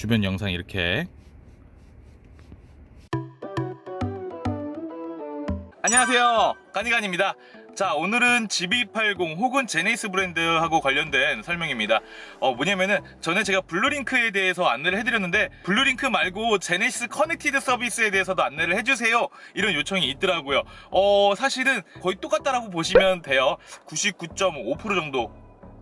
주변 영상 이렇게. 안녕하세요. 까니간입니다. 자 오늘은 GB80 혹은 제네이스 브랜드하고 관련된 설명입니다. 어 뭐냐면은 전에 제가 블루링크에 대해서 안내를 해드렸는데 블루링크 말고 제네시스 커넥티드 서비스에 대해서도 안내를 해주세요. 이런 요청이 있더라고요. 어 사실은 거의 똑같다라고 보시면 돼요. 99.5% 정도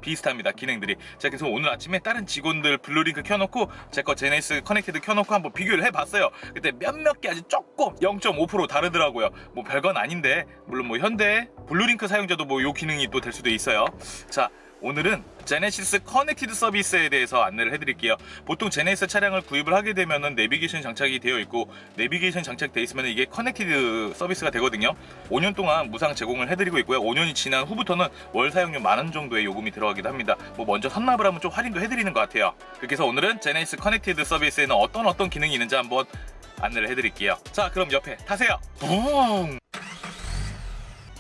비슷합니다 기능들이. 자 그래서 오늘 아침에 다른 직원들 블루링크 켜놓고 제 거 제네시스 커넥티드 켜놓고 한번 비교를 해봤어요. 그때 몇몇 개 아주 조금 0.5% 다르더라고요. 뭐 별건 아닌데 물론 뭐 현대 블루링크 사용자도 뭐 요 기능이 또 될 수도 있어요. 자 오늘은 제네시스 커넥티드 서비스에 대해서 안내를 해드릴게요. 보통 제네시스 차량을 구입을 하게 되면은 내비게이션 장착이 되어 있고 내비게이션 장착돼 있으면 이게 커넥티드 서비스가 되거든요. 5년 동안 무상 제공을 해드리고 있고요. 5년이 지난 후부터는 월 사용료 만 원 정도의 요금이 들어가기도 합니다. 뭐 먼저 선납을 하면 좀 할인도 해드리는 것 같아요. 그래서 오늘은 제네시스 커넥티드 서비스에는 어떤 어떤 기능이 있는지 한번 안내를 해드릴게요. 자 그럼 옆에 타세요. 붕!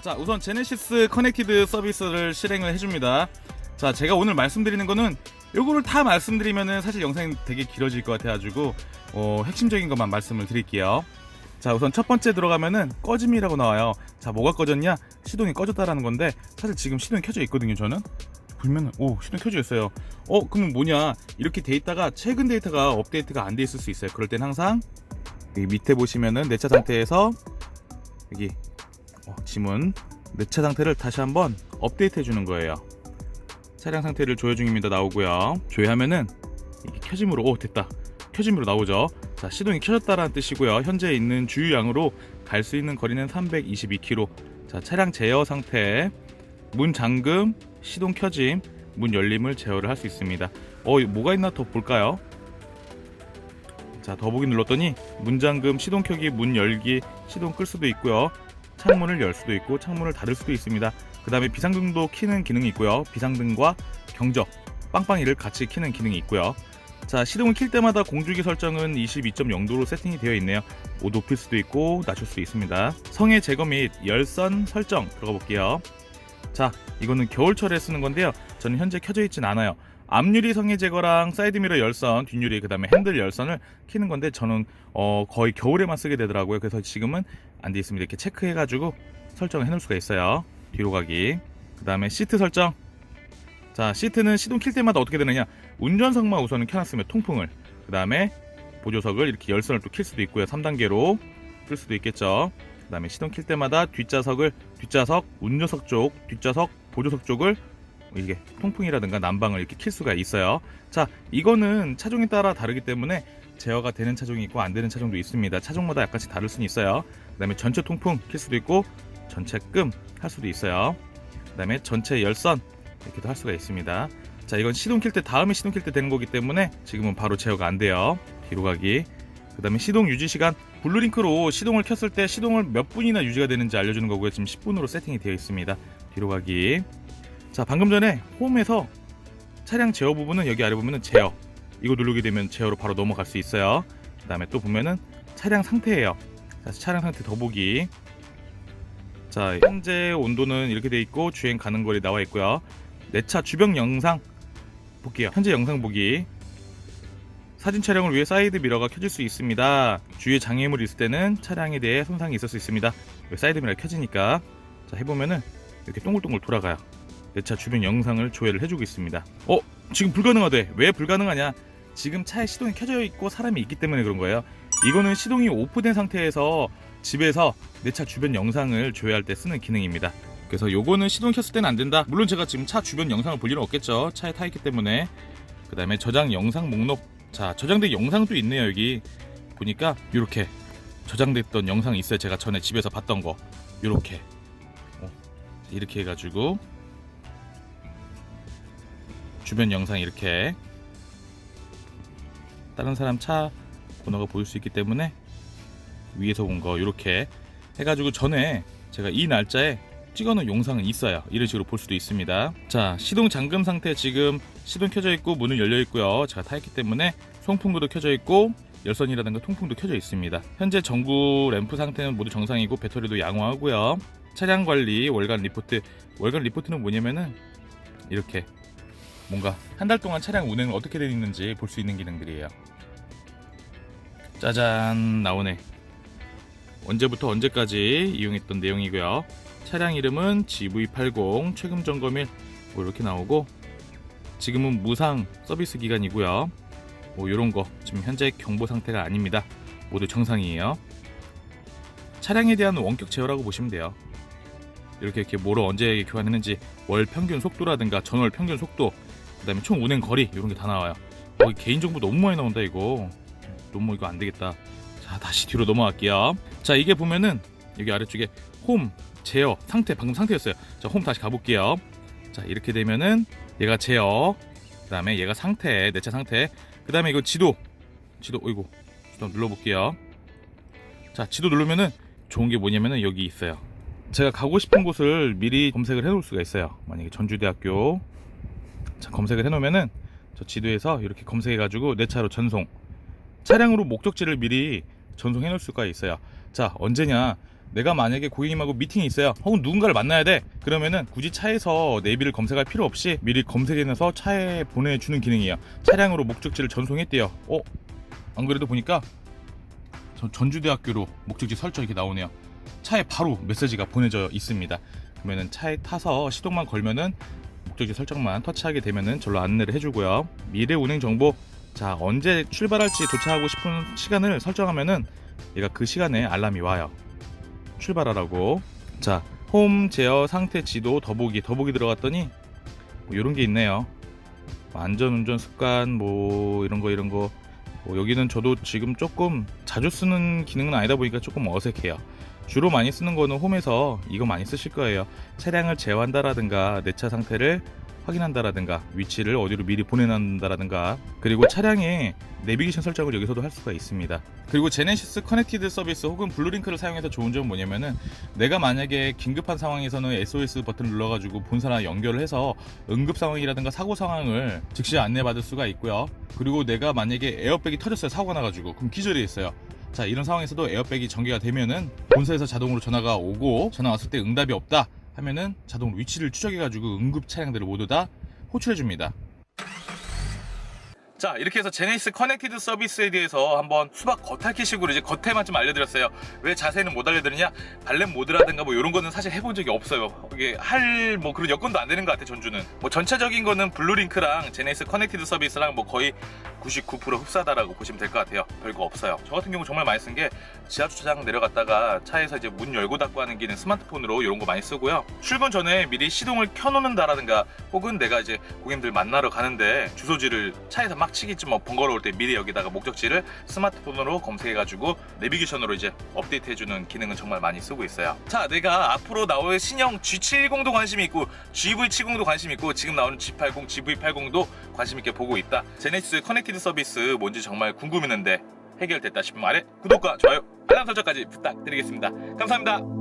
자 우선 제네시스 커넥티드 서비스를 실행을 해줍니다 자 제가 오늘 말씀드리는 거는 요거를 다 말씀드리면은 사실 영상이 되게 길어질 것 같아가지고 어, 핵심적인 것만 말씀을 드릴게요. 자 우선 첫 번째 들어가면은 꺼짐이라고 나와요. 자 뭐가 꺼졌냐? 시동이 꺼졌다라는 건데 사실 지금 시동이 켜져 있거든요 저는. 보면은 오 시동 켜져 있어요. 어 그러면 뭐냐? 이렇게 돼 있다가 최근 데이터가 업데이트가 안 돼 있을 수 있어요. 그럴 땐 항상 밑에 보시면은 내 차 상태에서 여기 어, 지문 내 차 상태를 다시 한번 업데이트 해주는 거예요. 차량 상태를 조회 중입니다 나오고요. 조회하면은 이게 켜짐으로 오 됐다. 켜짐으로 나오죠. 자 시동이 켜졌다라는 뜻이고요. 현재 있는 주유량으로 갈 수 있는 거리는 322km. 자 차량 제어 상태, 문 잠금, 시동 켜짐, 문 열림을 제어를 할 수 있습니다. 어 뭐가 있나 더 볼까요? 자 더보기 눌렀더니 문 잠금, 시동 켜기, 문 열기, 시동 끌 수도 있고요. 창문을 열 수도 있고 창문을 닫을 수도 있습니다. 그 다음에 비상등도 키는 기능이 있고요. 비상등과 경적, 빵빵이를 같이 키는 기능이 있고요. 자 시동을 킬 때마다 공주기 설정은 22.0도로 세팅이 되어 있네요. 오 높일 수도 있고 낮출 수도 있습니다. 성의 제거 및 열선 설정 들어가 볼게요. 자 이거는 겨울철에 쓰는 건데요. 저는 현재 켜져 있진 않아요. 앞유리 성의 제거랑 사이드미러 열선, 뒷유리 그다음에 핸들 열선을 키는 건데 저는 어, 거의 겨울에만 쓰게 되더라고요. 그래서 지금은 안 돼 있습니다. 이렇게 체크해가지고 설정을 해놓을 수가 있어요. 뒤로 가기. 그다음에 시트 설정. 자 시트는 시동 킬 때마다 어떻게 되느냐? 운전석만 우선은 켜놨으면 통풍을. 그다음에 보조석을 이렇게 열선을 또 킬 수도 있고요. 3단계로 끌 수도 있겠죠. 그다음에 시동 킬 때마다 뒷좌석을 뒷좌석, 운전석 쪽, 뒷좌석, 보조석 쪽을 이게 통풍이라든가 난방을 이렇게 킬 수가 있어요. 자, 이거는 차종에 따라 다르기 때문에 제어가 되는 차종이 있고 안 되는 차종도 있습니다. 차종마다 약간씩 다를 수는 있어요. 그다음에 전체 통풍 킬 수도 있고 전체 끔 할 수도 있어요. 그다음에 전체 열선 이렇게도 할 수가 있습니다. 자, 이건 시동 킬 때 다음에 시동 킬 때 되는 거기 때문에 지금은 바로 제어가 안 돼요. 뒤로 가기. 그다음에 시동 유지 시간 블루링크로 시동을 켰을 때 시동을 몇 분이나 유지가 되는지 알려주는 거고요. 지금 10분으로 세팅이 되어 있습니다. 뒤로 가기. 자 방금 전에 홈에서 차량 제어 부분은 여기 아래 보면은 제어. 이거 누르게 되면 제어로 바로 넘어갈 수 있어요. 그 다음에 또 보면은 차량 상태예요. 자 차량 상태 더보기. 자 현재 온도는 이렇게 돼 있고 주행 가능 거리 나와 있고요. 내 차 주변 영상 볼게요. 현재 영상 보기. 사진 촬영을 위해 사이드 미러가 켜질 수 있습니다. 주위에 장애물이 있을 때는 차량에 대해 손상이 있을 수 있습니다. 사이드 미러가 켜지니까. 자 해보면은 이렇게 동글동글 돌아가요 내 차 주변 영상을 조회를 해주고 있습니다. 어? 지금 불가능하대. 왜 불가능하냐? 지금 차에 시동이 켜져 있고 사람이 있기 때문에 그런 거예요. 이거는 시동이 오프된 상태에서 집에서 내 차 주변 영상을 조회할 때 쓰는 기능입니다. 그래서 요거는 시동 켰을 때는 안 된다. 물론 제가 지금 차 주변 영상을 볼 일은 없겠죠. 차에 타 있기 때문에. 그 다음에 저장 영상 목록. 자, 저장된 영상도 있네요, 여기. 보니까 이렇게 저장됐던 영상이 있어요. 제가 전에 집에서 봤던 거. 이렇게. 어, 이렇게 해가지고 주변 영상 이렇게 다른 사람 차 번호가 보일 수 있기 때문에 위에서 본 거 이렇게 해가지고 전에 제가 이 날짜에 찍어놓은 영상은 있어요. 이런 식으로 볼 수도 있습니다. 자 시동 잠금 상태 지금 시동 켜져 있고 문은 열려 있고요. 제가 타있기 때문에 송풍구도 켜져 있고 열선이라든가 통풍도 켜져 있습니다. 현재 전구 램프 상태는 모두 정상이고 배터리도 양호하고요. 차량 관리 월간 리포트 월간 리포트는 뭐냐면은 이렇게 뭔가 한 달 동안 차량 운행을 어떻게 되어 있는지 볼 수 있는 기능들이에요. 짜잔 나오네. 언제부터 언제까지 이용했던 내용이고요. 차량 이름은 GV80 최근 점검일 뭐 이렇게 나오고 지금은 무상 서비스 기간이고요. 뭐 이런 거 지금 현재 경보 상태가 아닙니다. 모두 정상이에요. 차량에 대한 원격 제어라고 보시면 돼요. 이렇게 이렇게 뭐로 언제 교환했는지 월 평균 속도라든가 전월 평균 속도 그다음에 총 운행 거리 이런 게 다 나와요. 어, 개인 정보 너무 많이 나온다 이거. 너무 이거 안 되겠다. 자 다시 뒤로 넘어갈게요. 자 이게 보면은 여기 아래쪽에 홈 제어 상태 방금 상태였어요. 자 홈 다시 가볼게요. 자 이렇게 되면은 얘가 제어 그다음에 얘가 상태 내 차 상태 그다음에 이거 지도 지도 어이구 좀 눌러볼게요. 자 지도 누르면은 좋은 게 뭐냐면은 여기 있어요. 제가 가고 싶은 곳을 미리 검색을 해놓을 수가 있어요. 만약에 전주대학교 자, 검색을 해놓으면은 저 지도에서 이렇게 검색해가지고 내 차로 전송 차량으로 목적지를 미리 전송해 놓을 수가 있어요. 자 언제냐? 내가 만약에 고객님하고 미팅이 있어요. 혹은 누군가를 만나야 돼. 그러면은 굳이 차에서 내비를 검색할 필요 없이 미리 검색해놔서 차에 보내주는 기능이에요. 차량으로 목적지를 전송했대요. 어? 안 그래도 보니까 저 전주대학교로 목적지 설정 이렇게 나오네요. 차에 바로 메시지가 보내져 있습니다. 그러면은 차에 타서 시동만 걸면은 목적지 설정만 터치하게 되면은 절로 안내를 해주고요. 미래 운행 정보 자 언제 출발할지 도착하고 싶은 시간을 설정하면은 얘가 그 시간에 알람이 와요. 출발하라고. 자, 홈 제어 상태 지도 더보기 더보기 들어갔더니 뭐 이런 게 있네요. 안전 운전 습관 뭐 이런 거 이런 거. 뭐 여기는 저도 지금 조금 자주 쓰는 기능은 아니다 보니까 조금 어색해요. 주로 많이 쓰는 거는 홈에서 이거 많이 쓰실 거예요. 차량을 제어한다라든가 내 차 상태를 확인한다라든가 위치를 어디로 미리 보내놓는다라든가 그리고 차량의 내비게이션 설정을 여기서도 할 수가 있습니다. 그리고 제네시스 커넥티드 서비스 혹은 블루링크를 사용해서 좋은 점은 뭐냐면은 내가 만약에 긴급한 상황에서는 SOS 버튼을 눌러가지고 본사랑 연결을 해서 응급 상황이라든가 사고 상황을 즉시 안내받을 수가 있고요. 그리고 내가 만약에 에어백이 터졌어요 사고가 나가지고 그럼 기절이 있어요. 자 이런 상황에서도 에어백이 전개가 되면은 본사에서 자동으로 전화가 오고 전화 왔을 때 응답이 없다 하면은 자동으로 위치를 추적해가지고 응급 차량들을 모두 다 호출해줍니다. 자 이렇게 해서 제네시스 커넥티드 서비스에 대해서 한번 수박 겉핥기식으로 이제 겉에만 좀 알려드렸어요. 왜 자세히는 못 알려드리냐? 발렛 모드라든가 뭐 이런 거는 사실 해본 적이 없어요. 이게 할 뭐 그런 여건도 안 되는 것 같아 전주는. 뭐 전체적인 거는 블루링크랑 제네시스 커넥티드 서비스랑 뭐 거의 99% 흡사다라고 보시면 될 것 같아요. 별거 없어요. 저 같은 경우 정말 많이 쓴 게 지하 주차장 내려갔다가 차에서 이제 문 열고 닫고 하는 기능 스마트폰으로 이런 거 많이 쓰고요. 출근 전에 미리 시동을 켜놓는다라든가 혹은 내가 이제 고객님들 만나러 가는데 주소지를 차에서 막 치기 좀뭐 번거로울 때 미리 여기다가 목적지를 스마트폰으로 검색해가지고 내비게이션으로 이제 업데이트해주는 기능은 정말 많이 쓰고 있어요. 자, 내가 앞으로 나올 신형 G70도 관심이 있고 GV70도 관심이 있고 지금 나오는 G80, GV80도 관심 있게 보고 있다. 제네시스 커넥티드 서비스 뭔지 정말 궁금했는데 해결됐다 싶으면 아래 구독과 좋아요, 알람 설정까지 부탁드리겠습니다. 감사합니다.